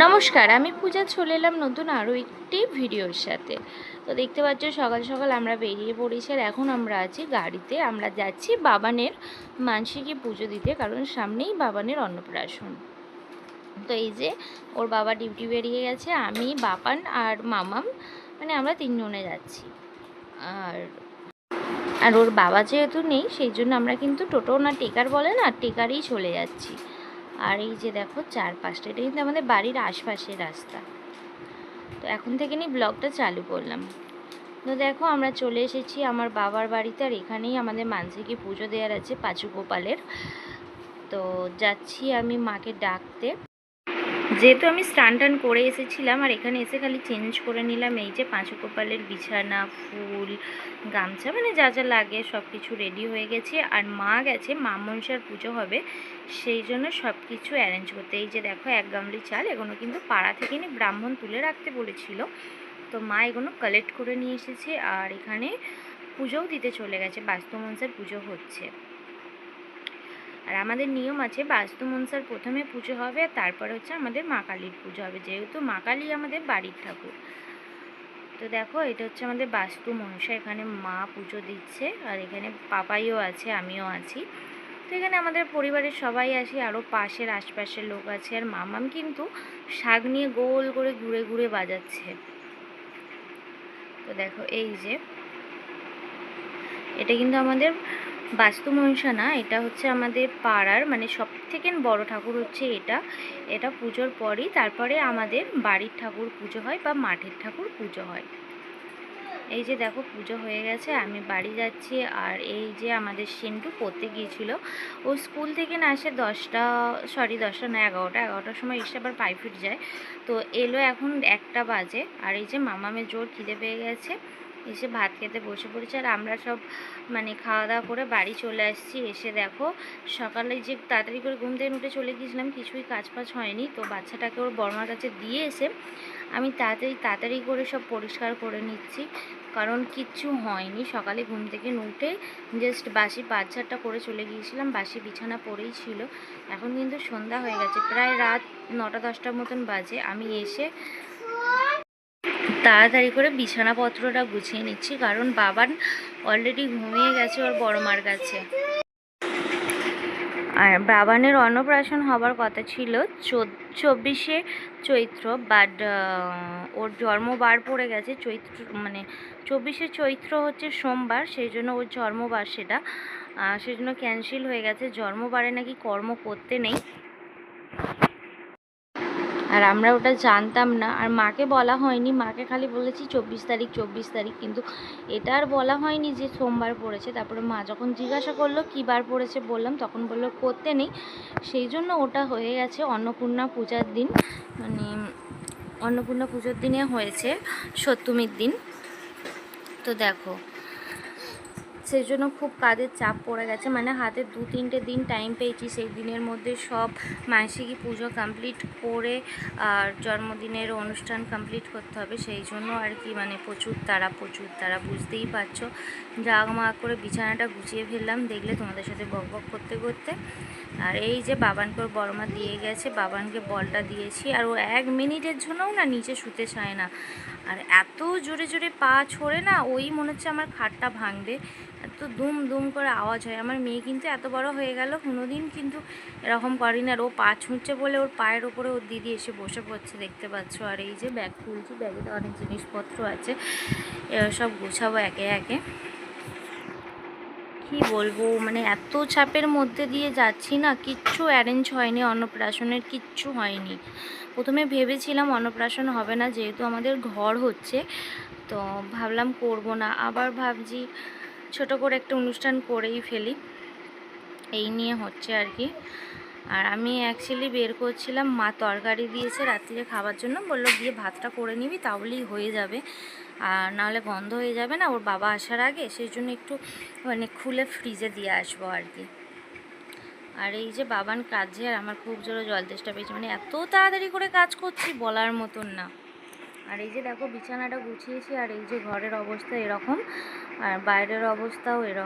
নমস্কার, আমি পূজা চলে এলাম নতুন আরও একটি ভিডিওর সাথে। তো দেখতে পাচ্ছ সকাল সকাল আমরা বেরিয়ে পড়েছি আর এখন আমরা আছি গাড়িতে। আমরা যাচ্ছি বাবানের মানসিকে পুজো দিতে, কারণ সামনেই বাবানের অন্নপ্রাশন। তো এই যে ওর বাবা ডিউটি বেরিয়ে গেছে, আমি, বাপান আর মামাম মানে আমরা তিনজনে যাচ্ছি। আর আর ওর বাবা যেহেতু নেই, সেই জন্য আমরা কিন্তু টোটো না, টেকার বলে না, টেকারেই চলে যাচ্ছি। আর এই যে দেখো চারপাশটা, এটা কিন্তু আমাদের বাড়ির আশপাশের রাস্তা। তো এখন থেকে নিয়ে ব্লগটা চালু করলাম। তো দেখো আমরা চলে এসেছি আমার বাবার বাড়িতে, আর এখানেই আমাদের মানসিকে পুজো দেওয়ার আছে পাঁচু গোপালের। তো যাচ্ছি আমি মাকে ডাকতে। যেহেতু আমি স্নান টান করে এসেছিলাম আর এখানে এসে খালি চেঞ্জ করে নিলাম, এই যে পাঁচু কপালের বিছানা, ফুল, গামছা মানে যা যা লাগে সব কিছু রেডি হয়ে গেছে। আর মা গেছে মা মনসার পুজো হবে, সেই জন্য সব কিছু অ্যারেঞ্জ করতে। এই যে দেখো, এক গামলি চাল, এগুলো কিন্তু পাড়া থেকে নিয়ে ব্রাহ্মণ তুলে রাখতে বলেছিল। তো মা এগুলো কালেক্ট করে নিয়ে এসেছে আর এখানে পুজোও দিতে চলে গেছে, বাস্তু মনসার পুজো হচ্ছে। আর আমাদের নিয়ম আছে, বাস্তু মনসার প্রথমে পুজো হবে আর তারপরে হচ্ছে আমাদের মা কালীর পুজো হবে, যেহেতু মা কালী আমাদের বাড়ির ঠাকুর। তো দেখো, এটা হচ্ছে আমাদের বাস্তু মনসা, এখানে মা পুজো দিচ্ছে আর এখানে পাপাইও আছে, আমিও আছি। তো এখানে আমাদের পরিবারের সবাই আসি আরও পাশের আশপাশের লোক আছে আর মামাম কিন্তু শাক নিয়ে গোল করে ঘুরে ঘুরে বাজাচ্ছে। তো দেখো, এই যে, এটা কিন্তু আমাদের বাস্তু মনসা না এটা হচ্ছে আমাদের পাড়ার মানে সব থেকে বড় ঠাকুর হচ্ছে এটা। এটা পুজোর পরই, তারপরে আমাদের বাড়ির ঠাকুর পুজো হয় বা মাঠের ঠাকুর পুজো হয়। এই যে দেখো, পুজো হয়ে গেছে, আমি বাড়ি যাচ্ছি, আর এই যে আমাদের সেন্টু পড়তে গিয়েছিল, ও স্কুল থেকে না আসে দশটা সরি দশটা না, এগারোটা, এগারোটার সময় এসে আবার প্রাইভেট যায়। তো এলো এখন একটা বাজে, আর এই যে মামামের জোর খিদে পেয়ে গেছে। এসে ভাত খেতে বসে পড়েছে আর আমরা সব মানে খাওয়া দাওয়া করে বাড়ি চলে আসছি। এসে দেখো, সকালে যে তাড়াতাড়ি করে ঘুম থেকে উঠে চলে গিয়েছিলাম, কিছুই কাজ ফাজ হয়নি। তো বাচ্চাটাকে ওর বর্মার কাছে দিয়ে এসে আমি তাড়াতাড়ি তাড়াতাড়ি করে সব পরিষ্কার করে নিচ্ছি। কারণ কিচ্ছু হয়নি। সকালে ঘুম থেকে উঠে জাস্ট বাসি পাঁচ চারটা করে চলে গিয়েছিলাম। বাসি বিছানা পড়েই ছিল। এখন কিন্তু সন্ধ্যা হয়ে গেছে। প্রায় রাত নটা দশটার মতন বাজে। আমি এসে তাড়াতাড়ি করে বিছানাপত্রটা গুছিয়ে নিচ্ছি, কারণ বাবার অলরেডি ঘুমিয়ে গেছে, ওর বড় মার কাছে। আর বাবানের অন্নপ্রাশন হবার কথা ছিল চব্বিশে চৈত্র বাট ওর জন্মবার পড়ে গেছে চৈত্র মানে চব্বিশে চৈত্র হচ্ছে সোমবার, সেই জন্য ওর জন্মবার সেটা। সেই জন্য ক্যান্সেল হয়ে গেছে। জন্মবারে নাকি কর্ম করতে নেই। আর আমরা ওটা জানতাম না। আর মাকে বলা হয়নি। মাকে খালি বলেছি, চব্বিশ তারিখ চব্বিশ তারিখ। কিন্তু এটা আর বলা হয়নি যে সোমবার পড়েছে। তারপরে মা যখন জিজ্ঞাসা করল, কী বার পড়েছে? বললাম, তখন বলল, করতে নেই। সেই জন্য ওটা হয়ে গেছে অন্নপূর্ণা পূজার দিন। মানে অন্নপূর্ণা পুজোর দিনে হয়েছে সপ্তমীর দিন। তো দেখো সেই জন্য খুব কাজের চাপ পড়ে গেছে। মানে হাতে দু তিনটে দিন টাইম পেয়েছি, সেই দিনের মধ্যে সব মানসিকী পুজো কমপ্লিট করে আর জন্মদিনের অনুষ্ঠান কমপ্লিট করতে হবে। সেই জন্য আর কি মানে প্রচুর তারা প্রচুর তারা বুঝতেই পারছ। জাগমা করে বিছানাটা গুছিয়ে ফেললাম, দেখলে তোমাদের সাথে বক বক করতে করতে। আর এই যে বাবানকে ওর বড় মা দিয়ে গেছে, বাবানকে বলটা দিয়েছি। আর ও এক মিনিটের জন্যও না নিচে শুতে চায় না। আর এত জোরে জোরে পা ছড়ে না, ওই মনে হচ্ছে আমার খাটটা ভাঙবে। এত দুম দুম করে আওয়াজ হয়। আমার মেয়ে কিন্তু এত বড় হয়ে গেল, কোনোদিন কিন্তু এরকম করি না আর ও পা ছুঁচ্ছে বলে ওর পায়ের ওপরে ওর দিদি এসে বসে পড়ছে, দেখতে পাচ্ছ। আর এই যে ব্যাগ খুলছি, ব্যাগে তো অনেক জিনিসপত্র আছে। সব গুছাবো একে একে। কি বলব? মানে এত চাপের মধ্যে দিয়ে যাচ্ছি না, কিচ্ছু অ্যারেঞ্জ হয়নি, অন্নপ্রাশনের কিচ্ছু হয়নি। প্রথমে ভেবেছিলাম অন্নপ্রাশন হবে না, যেহেতু আমাদের ঘর হচ্ছে, তো ভাবলাম করব না। আবার ভাবছি ছোট করে একটা অনুষ্ঠান করেই ফেলি। এই নিয়ে হচ্ছে আর কি। আর আমি অ্যাকচুয়ালি বের করছিলাম, মা তরকারি দিয়েছে রাত্রিরে খাবার জন্য। বলল, গিয়ে ভাতটা করে নিবি, তাহলেই হয়ে যাবে। আর নাহলে বন্ধ হয়ে যাবে না, ওর বাবা আসার আগে। সেই জন্য একটু মানে খুলে ফ্রিজে দিয়ে আসব আর কি আর এই যে বাবান কাজে আর আমার খুব জোরে জল তেষ্টা পেয়েছে। মানে এত তাড়াতাড়ি করে কাজ করছি বলার মতন না। আর এই যে দেখো, বিছানাটা গুছিয়েছি, আর এই যে ঘরের অবস্থা এরকম, আর বাইরের অবস্থাও এরকম।